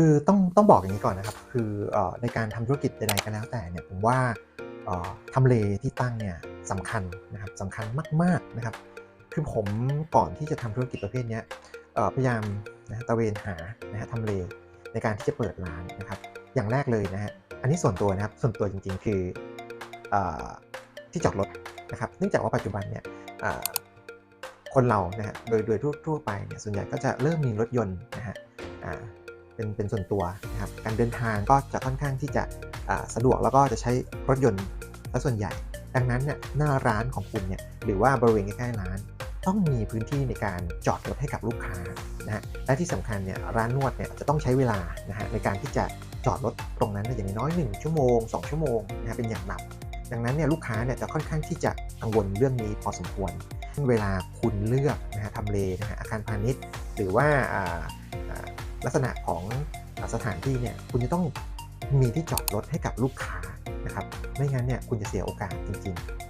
คือต้องต้องบอกอย่างนี้ก่อนนะครับ คืออในการทำธุรกิจใดๆก็แล้วแต่เนี่ยผมว่าทำเลที่ตั้งเนี่ยสำคัญนะครับสำคัญมากๆนะครับ คือผมก่อนที่จะทำธุรกิจประเภทนี้พยายามนะตะเวนหานะฮะทำเลในการที่จะเปิดร้านนะครับ อย่างแรกเลยนะฮะอันนี้ส่วนตัวนะครับส่วนตัวจริงๆ คืออที่จอดรถนะครับเนื่องจากว่าปัจจุบันเนี่ยคนเรานะฮะโดยโดยทั่วไปเนี่ยส่วนใหญ่ก็จะเริ่มมีรถยนต์นะฮะ เป็นเป็นส่วนตัวนะครับการเดินทางก็จะค่อนข้างที่จะสะดวกแล้วก็จะใช้รถยนต์ซะส่วนใหญ่ ดังนั้นเนี่ยหน้าร้านของคุณเนี่ยหรือว่าบริเวณใกล้ๆร้าน ต้องมีพื้นที่ในการจอดรถให้กับลูกค้านะฮะและที่สำคัญเนี่ยร้านนวดเนี่ยจะต้องใช้เวลานะฮะในการที่จะจอดรถตรงนั้นอย่างน้อย1ชั่วโมง 2 ชั่วโมงนะฮะเป็นอย่างต่ำดังนั้นเนี่ยลูกค้าเนี่ยจะค่อนข้างที่จะกังวลเรื่องนี้พอสมควร เวลาคุณเลือกนะฮะทำเลนะฮะอาคารพาณิชย์ หรือว่า ลักษณะของสถานที่เนี่ยคุณจะต้องมีที่จอดรถให้กับลูกค้านะครับไม่งั้นเนี่ยคุณจะเสียโอกาสจริงๆ